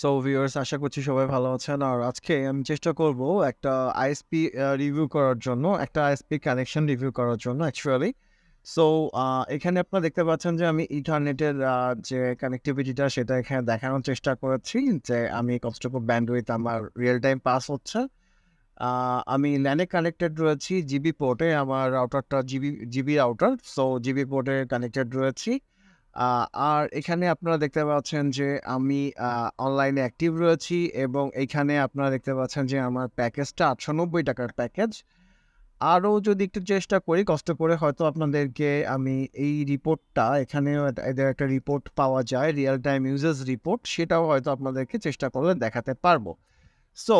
So viewers আশা করছি সবাই ভালো আছেন। আর আজকে আমি চেষ্টা করব একটা আইএসপি রিভিউ করার জন্য, একটা আইএসপি কানেকশন রিভিউ করার জন্য অ্যাকচুয়ালি। সো এখানে আপনারা দেখতে পাচ্ছেন যে আমি ইথারনেটের আ যে কানেক্টিভিটিটা সেটা এখানে দেখানোর চেষ্টা করেছি যে আমি কতটুকু ব্যান্ডউইথ আমার রিয়েল টাইম পাস হচ্ছে। আমি ল্যানে কানেক্টেড রয়েছি জিবি পোর্টে আমার রাউটারটা GB GB router. So GB পোর্টে connected রয়েছি। আর এখানে আপনারা দেখতে পাচ্ছেন যে আমি অনলাইনে অ্যাক্টিভ রয়েছি এবং এখানে আপনারা দেখতে পাচ্ছেন যে আমার প্যাকেজটা ৳৮৯০ টাকার প্যাকেজ। আরও যদি একটু চেষ্টা করি, কষ্ট করে হয়তো আপনাদেরকে আমি এই রিপোর্টটা এখানেও এদ এদের একটা রিপোর্ট পাওয়া যায় রিয়েল টাইম ইউজেস রিপোর্ট সেটাও হয়তো আপনাদেরকে চেষ্টা করলে দেখাতে পারব। সো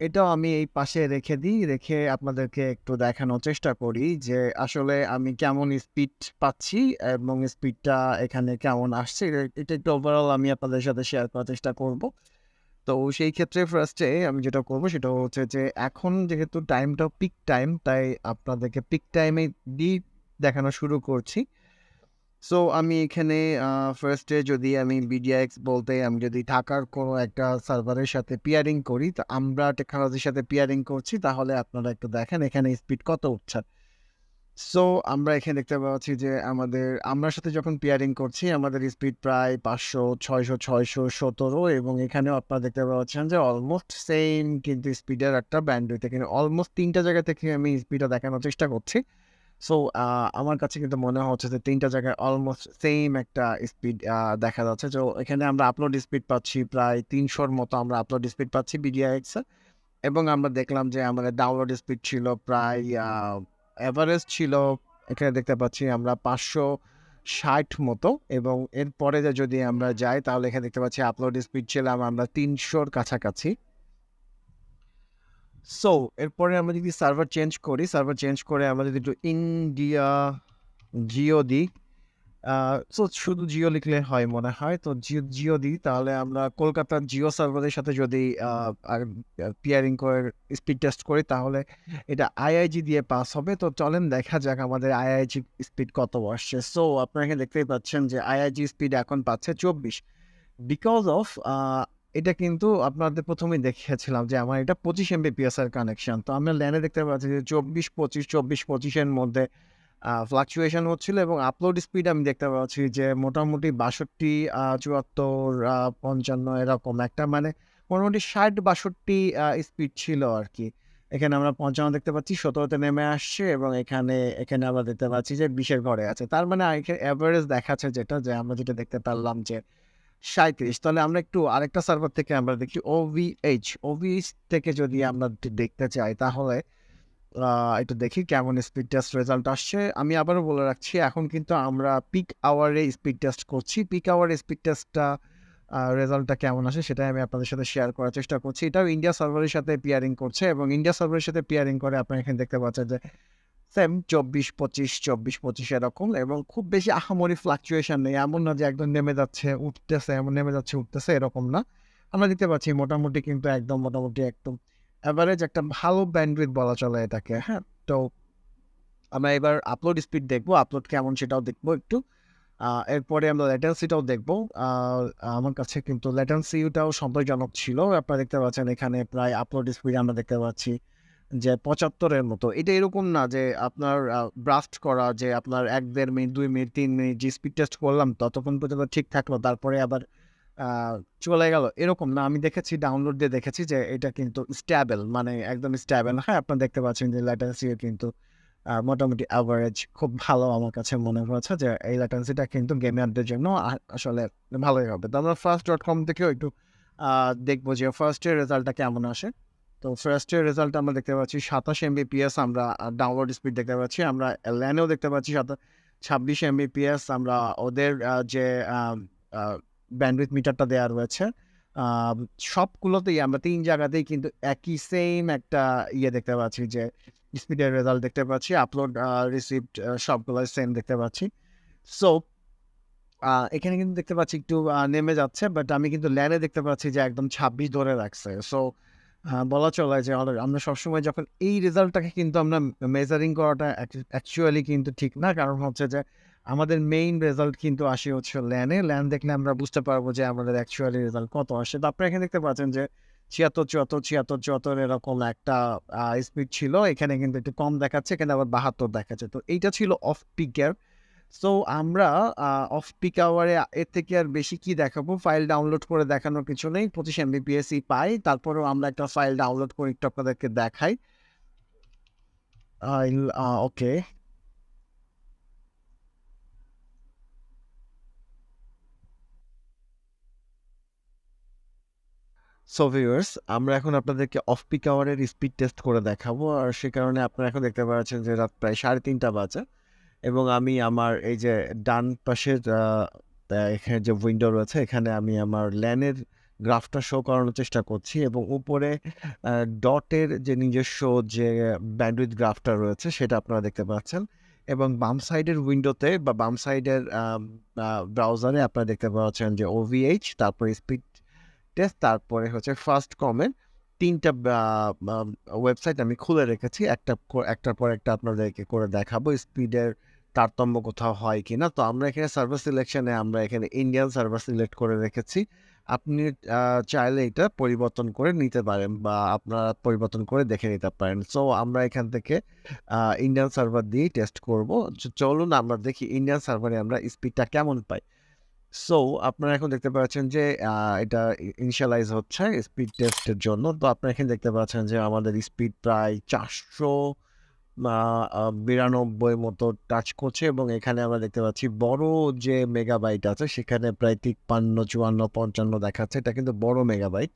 এটাও আমি এই পাশে রেখে দিই। রেখে আপনাদেরকে একটু দেখানোর চেষ্টা করি যে আসলে আমি কেমন স্পিড পাচ্ছি এবং স্পিডটা এখানে কেমন আসছে। এটা একটু ওভারঅল আমি আপনাদের সাথে শেয়ার করার চেষ্টা করব। তো সেই ক্ষেত্রে ফার্স্টে আমি যেটা করব সেটা হচ্ছে যে এখন যেহেতু টাইমটা পিক টাইম তাই আপনাদেরকে পিক টাইমে দিয়েই দেখানো শুরু করছি। সো আমি এখানে ফার্স্টে যদি আমি বিডিআইএক্স বলতে আমি যদি ঢাকার কোনো একটা সার্ভারের সাথে পিয়ারিং করি, তো আমরা টেকনোলজির সাথে পিয়ারিং করছি, তাহলে আপনারা একটু দেখেন এখানে স্পিড কত উঠছে। সো আমরা এখানে দেখতে পাচ্ছি যে আমাদের, আমরা সাথে যখন পিয়ারিং করছি, আমাদের স্পিড প্রায় পাঁচশো, ছয়শো ছয়শো সতেরো এবং এখানেও আপনারা দেখতে পাচ্ছেন যে অলমোস্ট সেম কিন্তু স্পিডের একটা ব্যান্ডউইথ এখানে অলমোস্ট ৩ টা জায়গা থেকে আমি স্পিডটা দেখানোর চেষ্টা করছি। সো আমার কাছে কিন্তু মনে হচ্ছে যে ৩ টা জায়গায় অলমোস্ট সেম একটা স্পিড দেখা যাচ্ছে। তো এখানে আমরা আপলোড স্পিড পাচ্ছি প্রায় তিনশোর মতো আমরা আপলোড স্পিড পাচ্ছি বিডিআইএক্স এবং আমরা দেখলাম যে আমাদের ডাউনলোড স্পিড ছিল প্রায়, আ এভারেজ ছিল, এখানে দেখতে পাচ্ছি আমরা ৫৬০ মতো এবং এরপরে যদি আমরা যাই তাহলে এখানে দেখতে পাচ্ছি আপলোড স্পিড ছিলাম আমরা তিনশোর কাছাকাছি। সো এরপরে আমরা যদি সার্ভার চেঞ্জ করি, সার্ভার চেঞ্জ করে আমরা যদি একটু ইন্ডিয়া জিও দিই, সো শুধু জিও লিখলে হয় মনে হয়। তো জিও জিও দিই তাহলে আমরা কলকাতার জিও সার্ভারের সাথে যদি পিয়ারিং করে স্পিড টেস্ট করি তাহলে এটা আইআইজি দিয়ে পাস হবে। তো চলেন দেখা যাক আমাদের আইআইজি স্পিড কত আসছে। সো আপনারা দেখতেই পাচ্ছেন যে আইআইজি স্পিড এখন পাচ্ছে ২৪ বিকজ অফ এটা কিন্তু আপনাদের ১ম এই দেখিয়েছিলাম যে আমার এটা ২৫ এমবিপিএস এর কানেকশন। তো আমরা ল্যানে দেখতে পাচ্ছি যে চব্বিশ পঁচিশ চব্বিশ পঁচিশের মধ্যে ফ্লাকচুয়েশন হচ্ছিল এবং আপলোড স্পিড আমি দেখতে পাচ্ছি যে মোটামুটি ৬২, আ ৭৪, আ ৫৫ এরকম একটা মানে মোটামুটি ষাট বাষট্টি স্পিড ছিল আর কি এখানে আমরা ৫৫ দেখতে পাচ্ছি, সতেরোতে নেমে আসছে এবং এখানে এখানে আমরা দেখতে পাচ্ছি যে বিশের ঘরে আছে। তার মানে এভারেজ দেখাচ্ছে যেটা যে আমরা যেটা দেখতে পারলাম যে ৩৭ তাহলে আমরা একটু আরেকটা সার্ভার থেকে আমরা দেখি ওভিএইচ। ওভিএইচ থেকে যদি আমরা দেখতে চাই তাহলে একটু দেখি কেমন স্পিড টেস্ট রেজাল্ট আসছে। আমি আবারও বলে রাখছি এখন কিন্তু আমরা পিক আওয়ারে স্পিড টেস্ট করছি। পিক আওয়ারে স্পিড টেস্টটা রেজাল্টটা কেমন আসে সেটাই আমি আপনাদের সাথে শেয়ার করার চেষ্টা করছি। এটাও ইন্ডিয়া সার্ভারের সাথে পিয়ারিং করছে এবং ইন্ডিয়া সার্ভারের সাথে পিয়ারিং করে আপনারা এখানে দেখতে পাচ্ছেন যে সেম ২৪, ২৫, ২৪, ২৫ এরকম এবং খুব বেশি আহামরি ফ্লাকচুয়েশন নেই। এমন না যে একদম নেমে যাচ্ছে, উঠতেছে, এমন নেমে যাচ্ছে, উঠতেছে এরকম না। আমরা দেখতে পাচ্ছি মোটামুটি কিন্তু একদম মোটামুটি একদম অ্যাভারেজ একটা ভালো ব্যান্ডউইথ বলা চলে এটাকে, হ্যাঁ? তো আমরা এবার আপলোড স্পিড দেখব আপলোড কেমন সেটাও দেখব একটু। এরপরে আমরা ল্যাটেন্সিটাও দেখব। আমার কাছে কিন্তু ল্যাটেন্সিটাও সন্তোষজনক ছিল। আপনারা দেখতে পাচ্ছেন এখানে প্রায় আপলোড স্পিড আমরা দেখতে পাচ্ছি যে পঁচাত্তরের মতো। এটা এরকম না যে আপনার আ ব্রাস্ট করা যে আপনার এক দেড় মিনিট, দুই মিনিট, তিন মিনিট যে স্পিড টেস্ট করলাম ততক্ষণ পর্যন্ত ঠিক থাকল। তারপরে আবার চলে গেল। এরকম না। আমি দেখেছি ডাউনলোড দিয়ে দেখেছি যে এটা কিন্তু স্ট্যাবেল মানে একদম স্টেবল। হ্যাঁ, আপনারা দেখতে পাচ্ছেন যে ল্যাটেন্সিও কিন্তু মোটামুটি অ্যাভারেজ খুব ভালো আমার কাছে মনে হয়েছে যে এই ল্যাটেন্সিটা কিন্তু গেমারদের জন্য আসলে ভালোই হবে। তো আমরা ফার্স্ট ডট কম থেকেও একটু দেখব যে ফার্স্ট এর রেজাল্টটা কেমন আসে। তো ফার্স্ট এর রেজাল্ট আমরা দেখতে পাচ্ছি ২৭ এমবিপিএস আমরা ডাউনলোড স্পিড দেখতে পাচ্ছি। আমরা ল্যানেও দেখতে পাচ্ছি সাতা ২৬ এমবিপিএস আমরা ওদের যে ব্যান্ডউইথ মিটারটা দেওয়া রয়েছে। সবগুলোতেই আমরা তিন জায়গাতেই কিন্তু একই সেম একটা ইয়ে দেখতে পাচ্ছি যে স্পিডের রেজাল্ট দেখতে পাচ্ছি। আপলোড রিসিভড আ সেম দেখতে পাচ্ছি। সো এখানে কিন্তু দেখতে পাচ্ছি একটু নেমে যাচ্ছে বাট আমি কিন্তু ল্যানে দেখতে পাচ্ছি যে একদম ২৬ ধরে রাখছে। সো বলা চলে যে আমরা আমরা সবসময় যখন এই রেজাল্টটাকে কিন্তু আমরা মেজারিং করাটা অ্যাকচুয়ালি কিন্তু ঠিক না। কারণ হচ্ছে যে আমাদের মেইন রেজাল্ট কিন্তু আসে হচ্ছে ল্যানে। ল্যান দেখলে আমরা বুঝতে পারব যে আমাদের অ্যাকচুয়ালি রেজাল্ট কত আসে। তো আপনারা এখানে দেখতে পাচ্ছেন যে ৭৬, ৭৪, ৭৬, ৭৪ এরকম একটা স্পিড ছিল। এখানে কিন্তু একটু কম দেখাচ্ছে। এখানে আবার ৭২ দেখাচ্ছে। তো এইটা ছিল অফ পিকের। সো আমরা অফ পিক আওয়ারে এর থেকে আর বেশি কি দেখাবো? ফাইল ডাউনলোড করে দেখানোর কিছু নেই। ২৫ এমবিপিএসই পাই। তারপরেও আমরা একটা ফাইল ডাউনলোড করে একটু আপনাদেরকে দেখাই। ওকে। সো ভিউয়ার্স আমরা এখন আপনাদেরকে অফ পিক আওয়ারের স্পিড টেস্ট করে দেখাবো। আর সে কারণে আপনারা এখন দেখতে পাচ্ছেন যে রাত প্রায় ৩:৩০ বাজে। এবং আমি আমার এই যে ডান পাশের এখানে যে উইন্ডো রয়েছে, এখানে আমি আমার ল্যানের গ্রাফটা শো করানোর চেষ্টা করছি এবং উপরে ডটের যে নিজস্ব যে ব্যান্ডউইথ গ্রাফটা রয়েছে, সেটা আপনারা দেখতে পাচ্ছেন। এবং বাম সাইডের উইন্ডোতে বা বাম সাইডের ব্রাউজারে আপনারা দেখতে পাচ্ছেন যে OVH তারপরে স্পিড টেস্ট তারপরে হচ্ছে ফার্স্ট কমের ৩ টা বা বা ওয়েবসাইট আমি খুলে রেখেছি। একটা একটার পর একটা আপনাদেরকে করে দেখাবো স্পিডের তারতম্য কোথাও হয় কিনা। তো আমরা এখানে সার্ভার সিলেকশনে আমরা এখানে ইন্ডিয়ান সার্ভার সিলেক্ট করে রেখেছি। আপনি চাইলে এটা পরিবর্তন করে নিতে পারেন বা আপনারা পরিবর্তন করে দেখে নিতে পারেন। সো আমরা এখান থেকে ইন্ডিয়ান সার্ভার দিয়েই টেস্ট করব। চলুন আমরা দেখি ইন্ডিয়ান সার্ভারে আমরা স্পিডটা কেমন পাই। সো আপনারা এখন দেখতে পাচ্ছেন যে এটা ইনিশিয়ালাইজ হচ্ছে স্পিড টেস্টের জন্য। তো আপনারা এখানে দেখতে পাচ্ছেন যে আমাদের স্পিড প্রায় ৪০০ ৯২ মতো টাচ করছে এবং এখানে আমরা দেখতে পাচ্ছি বড় যে মেগাবাইট আছে সেখানে প্রায় ৫৩, ৫৪, ৫৫ দেখাচ্ছে। এটা কিন্তু বড় মেগাবাইট।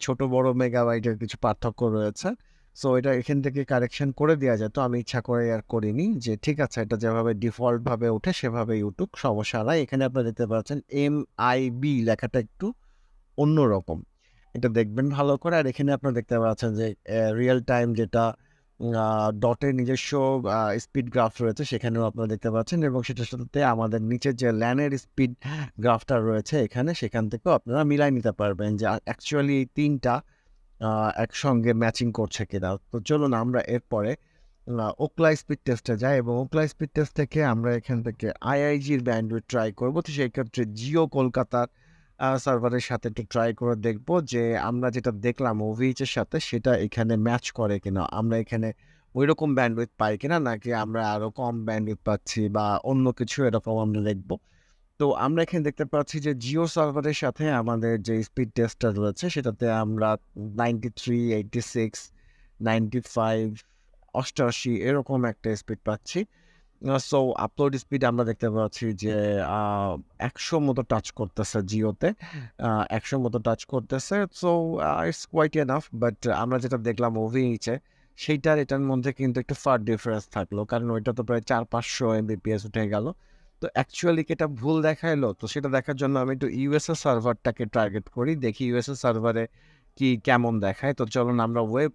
ছোট বড় মেগাবাইটের কিছু পার্থক্য রয়েছে। সো এটা এখান থেকে কারেকশন করে দেয়া যেত। আমি ইচ্ছা করে আর করিনি যে ঠিক আছে এটা যেভাবে ডিফল্টভাবে ওঠে সেভাবেই উঠুক সমস্যা নাই। এখানে আপনারা দেখতে পাচ্ছেন এম আই বি লেখাটা একটু অন্যরকম। এটা দেখবেন ভালো করে। আর এখানে আপনারা দেখতে পাচ্ছেন যে রিয়েল টাইম যেটা ডটের নিজস্ব স্পিড গ্রাফ রয়েছে, সেখানেও আপনারা দেখতে পাচ্ছেন এবং সেটার সাথে আমাদের নিচের যে ল্যানের স্পিড গ্রাফটা রয়েছে এখানে, সেখান থেকেও আপনারা মিলাই নিতে পারবেন যে অ্যাকচুয়ালি এই ৩ টা আ একসঙ্গে ম্যাচিং করছে কিনা। তো চলুন আমরা এরপরে ওকলা স্পিড টেস্টে যাই এবং ওকলা স্পিড টেস্ট থেকে আমরা এখান থেকে আইআইজির ব্যান্ডউইথ ট্রাই করব তো সেই ক্ষেত্রে জিও কলকাতার সার্ভারের সাথে একটু ট্রাই করে দেখব যে আমরা যেটা দেখলাম এর সাথে সেটা এখানে ম্যাচ করে কিনা। আমরা এখানে ঐরকম ব্যান্ডউইথ পাই কিনা নাকি আমরা আরও কম ব্যান্ডউইথ পাচ্ছি বা অন্য কিছু এরকম আমরা দেখব। তো আমরা এখানে দেখতে পাচ্ছি যে জিও সার্ভারের সাথে আমাদের যে স্পিড টেস্টটা রয়েছে সেটাতে আমরা 93, 86, 95, 88 এরকম একটা স্পিড পাচ্ছি। সো আপলোড স্পিড আমরা দেখতে পাচ্ছি যে ১০০ মতো টাচ করতেছে জিওতে। ১০০ মতো টাচ করতেছে। So it's quite enough but আমরা যেটা দেখলাম এ সেইটার এটার মধ্যে কিন্তু একটু ফার ডিফারেন্স থাকল। কারণ ওইটা তো প্রায় ৪-৫০০ এমবিপিএস উঠে গেল। তো অ্যাকচুয়ালি কি এটা ভুল দেখাইলো? তো সেটা দেখার জন্য আমি একটু ইউএসএ সার্ভারটাকে টার্গেট করি। দেখি ইউএসএ সার্ভারে কি কেমন দেখায়। তো চলুন আমরা ওয়েব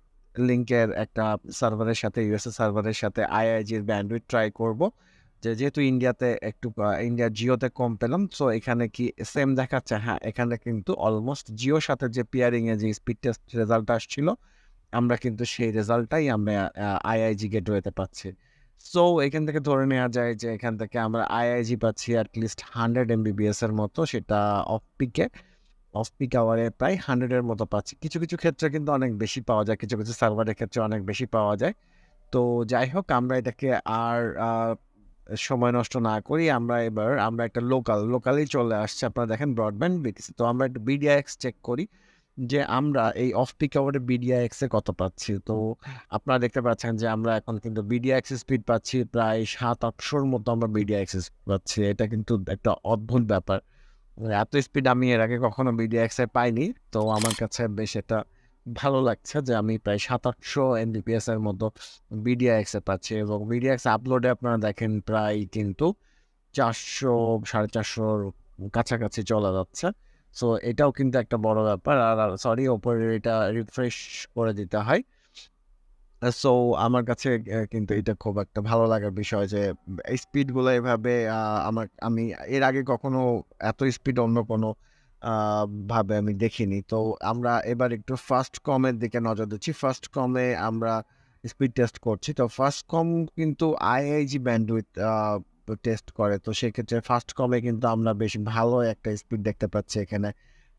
লিংকের একটা সার্ভারের সাথে ইউএসএ সার্ভারের সাথে আইআইজির ব্যান্ডউইথ ট্রাই করব। যে যেহেতু ইন্ডিয়াতে একটু ইন্ডিয়া জিওতে কম পেলাম। সো এখানে কি সেম দেখাচ্ছে? হ্যাঁ, এখানে কিন্তু অলমোস্ট জিওর সাথে যে পেয়ারিং এ যে স্পিড টেস্ট রেজাল্ট আসছিল আমরা কিন্তু সেই রেজাল্টটাই আমরা আইআইজি গেটওয়েতে পাচ্ছি। সো এখান থেকে ধরে নেওয়া যায় যে এখান থেকে আমরা আইআইজি পাচ্ছি এট লিস্ট 100 এমবিপিএস এর মতো সেটা অফ পিকে। অফ পিক আওয়ারে প্রায় 100 এর মতো পাচ্ছি। কিছু, কিছু ক্ষেত্রে কিন্তু অনেক বেশি পাওয়া যায়। কিছু, কিছু সার্ভারের ক্ষেত্রে অনেক বেশি পাওয়া যায়। তো যাই হোক আমরা এটাকে আর সময় নষ্ট না করি আমরা এবার আমরা একটা লোকাল, লোকালেই চলে আসছে। আপনারা দেখেন ব্রডব্যান্ড বিটিসি। তো আমরা একটু বিডিআইএক্স চেক করি যে আমরা এই অফ পিক আওয়ারে বিডিআইএক্স এ কত পাচ্ছি। তো আপনারা দেখতে পাচ্ছেন যে আমরা এখন কিন্তু বিডিআইএক্স স্পিড পাচ্ছি প্রায় ৭-৮০০ র মতো আমরা বিডিআইএক্স পাচ্ছি। এটা কিন্তু একটা অদ্ভুত ব্যাপার। এত স্পিড আমি এর আগে কখনো বিডিআইএক্স এ পাইনি। তো আমার কাছে বেশ এটা ভালো লাগছে যে আমি প্রায় ৭-৮০০ এমবিপিএস এর মতো বিডিআইএক্স এ পাচ্ছি এবং বিডিআইএক্স আপলোডে আপনারা দেখেন প্রায় কিন্তু চারশো, সাড়ে চারশোর কাছাকাছি চলে যাচ্ছে। সো এটাও কিন্তু একটা বড় ব্যাপার। আর সরি ওপরে এটা রিফ্রেশ করে দিতে হয়। সো আমার কাছে কিন্তু এটা খুব একটা ভালো লাগার বিষয় যে স্পিডগুলো এভাবে আমার, আমি এর আগে কখনো এত স্পিড অন্য কোনো ভাবে আমি দেখিনি। তো আমরা এবার একটু ফার্স্ট কমের দিকে নজর দিচ্ছি। ফার্স্ট কমে আমরা স্পিড টেস্ট করছি। তো ফার্স্ট কম কিন্তু আইআইজি ব্যান্ডউইথ টেস্ট করে তো সেক্ষেত্রে ফার্স্ট কমে কিন্তু আমরা বেশ ভালো একটা স্পিড দেখতে পাচ্ছি এখানে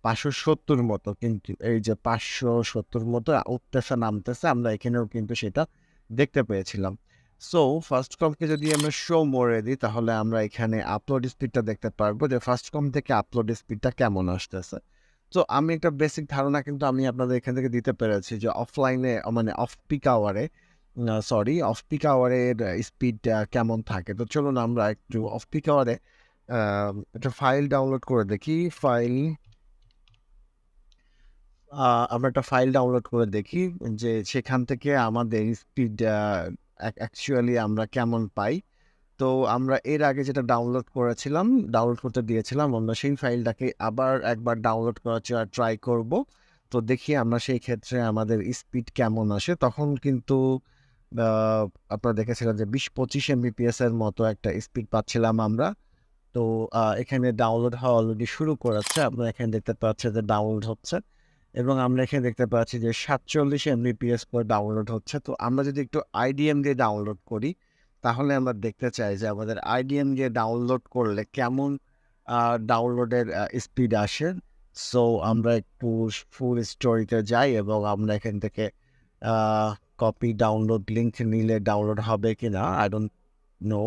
পাঁচশো সত্তর মতো কিন্তু এই যে পাঁচশো সত্তর মতো উঠতেছে নামতেছে, আমরা এখানেও কিন্তু সেটা দেখতে পেয়েছিলাম। সো ফার্স্ট কমকে যদি আমরা শো মোড়ে দিই, তাহলে আমরা এখানে আপলোড স্পিডটা দেখতে পারব যে ফার্স্ট কম থেকে আপলোড স্পিডটা কেমন আসতেছে। তো আমি একটা বেসিক ধারণা কিন্তু আমি আপনাদের এখান থেকে দিতে পেরেছি যে অফলাইনে মানে অফ পিক আওয়ারে সরি অফ পিক আওয়ারের স্পিডটা কেমন থাকে। তো চলুন আমরা একটু অফ পিক আওয়ারে একটা ফাইল ডাউনলোড করে দেখি। ফাইল আমরা একটা ফাইল ডাউনলোড করে দেখি যে সেখান থেকে আমাদের স্পিড অ্যাকচুয়ালি আমরা কেমন পাই। তো আমরা এর আগে যেটা ডাউনলোড করেছিলাম, ডাউনলোড করতে দিয়েছিলাম, আমরা সেই ফাইলটাকে আবার একবার ডাউনলোড করার চেয়ে ট্রাই করব। তো দেখি আমরা সেই ক্ষেত্রে আমাদের স্পিড কেমন আসে। তখন কিন্তু আপনারা দেখেছিলেন যে বিশ পঁচিশ এমবিপিএস এর মতো একটা স্পিড পাচ্ছিলাম আমরা। তো এখানে ডাউনলোড হওয়া অলরেডি শুরু করেছে। আপনারা এখানে দেখতে পাচ্ছেন যে ডাউনলোড হচ্ছে। এবং আমরা এখানে দেখতে পাচ্ছি যে সাতচল্লিশ এমবিপিএস করে ডাউনলোড হচ্ছে। তো আমরা যদি একটু আইডিএম দিয়ে ডাউনলোড করি, তাহলে আমরা দেখতে চাই যে আমাদের আইডিএম দিয়ে ডাউনলোড করলে কেমন ডাউনলোডের স্পিড আসে। সো আমরা একটু ফুল স্টোরিতে যাই এবং আমরা এখান থেকে কপি ডাউনলোড লিঙ্ক নিলে ডাউনলোড হবে কি না আই ডোন্ট নো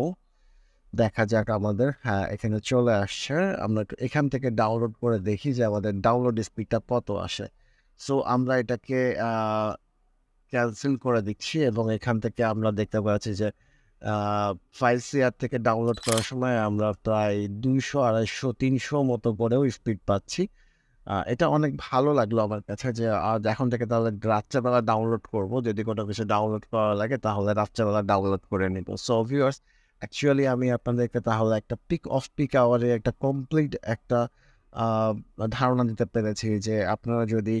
দেখা যাক আমাদের। হ্যাঁ এখানে চলে আসছে। আমরা এখান থেকে ডাউনলোড করে দেখি যে আমাদের ডাউনলোড স্পিডটা কত আসে। সো আমরা এটাকে ক্যান্সেল করে দিচ্ছি এবং এখান থেকে আমরা দেখতে পাচ্ছি যে ফাইল শেয়ার থেকে ডাউনলোড করার সময় আমরা প্রায় দুইশো, আড়াইশো, তিনশো মতো করেও স্পিড পাচ্ছি। এটা অনেক ভালো লাগল আমার কাছে যে আজ এখন থেকে তাহলে রাত্রেবেলা ডাউনলোড করব। যদি কোনো কিছু ডাউনলোড করা লাগে তাহলে রাত্রেবেলা ডাউনলোড করে নিব। সো ভিউয়ার্স অ্যাকচুয়ালি আমি আপনাদেরকে তাহলে একটা পিক অফ পিক আওয়ারে একটা কমপ্লিট একটা ধারণা দিতে পেরেছি যে আপনারা যদি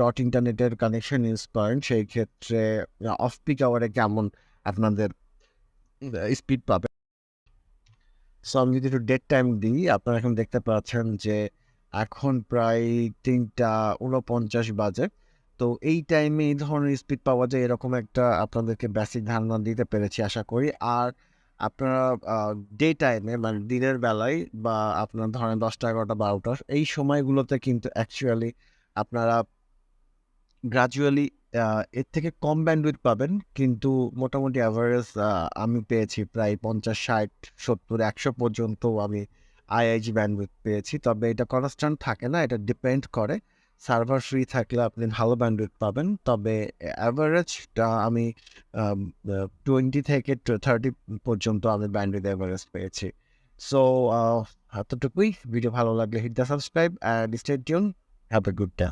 ডট ইন্টারনেটের কানেকশন ইউজ করেন, সেই ক্ষেত্রে অফ পিক আওয়ারে কেমন আপনাদের স্পিড পাবে সো আমি যদি একটু ডেট টাইম দিই, আপনারা এখন দেখতে পাচ্ছেন যে এখন প্রায় তিনটা উনপঞ্চাশ বাজে। তো এই টাইমে এই ধরনের স্পিড পাওয়া যায় এরকম একটা আপনাদেরকে বেসিক ধারণা দিতে পেরেছি আশা করি। আর আপনারা ডে টাইমে মানে দিনের বেলায় বা আপনার ধরেন দশটা, এগারোটা, বারোটা, এই সময়গুলোতে কিন্তু অ্যাকচুয়ালি আপনারা গ্রাজুয়ালি এর থেকে কম ব্যান্ডউইথ পাবেন। কিন্তু মোটামুটি অ্যাভারেজ আমি পেয়েছি প্রায় পঞ্চাশ, ষাট, সত্তর, একশো পর্যন্ত আমি আইআইজি ব্যান্ডউইথ পেয়েছি। তবে এটা কনস্ট্যান্ট থাকে না, এটা ডিপেন্ড করে। সার্ভার ফ্রি থাকলে আপনি ভালো ব্যান্ডউইথ পাবেন। তবে অ্যাভারেজটা আমি টোয়েন্টি থেকে থার্টি পর্যন্ত আমি ব্যান্ডউইথ অ্যাভারেজ পেয়েছি। সো এতটুকুই। ভিডিও ভালো লাগলে hit the subscribe and stay tune have a good day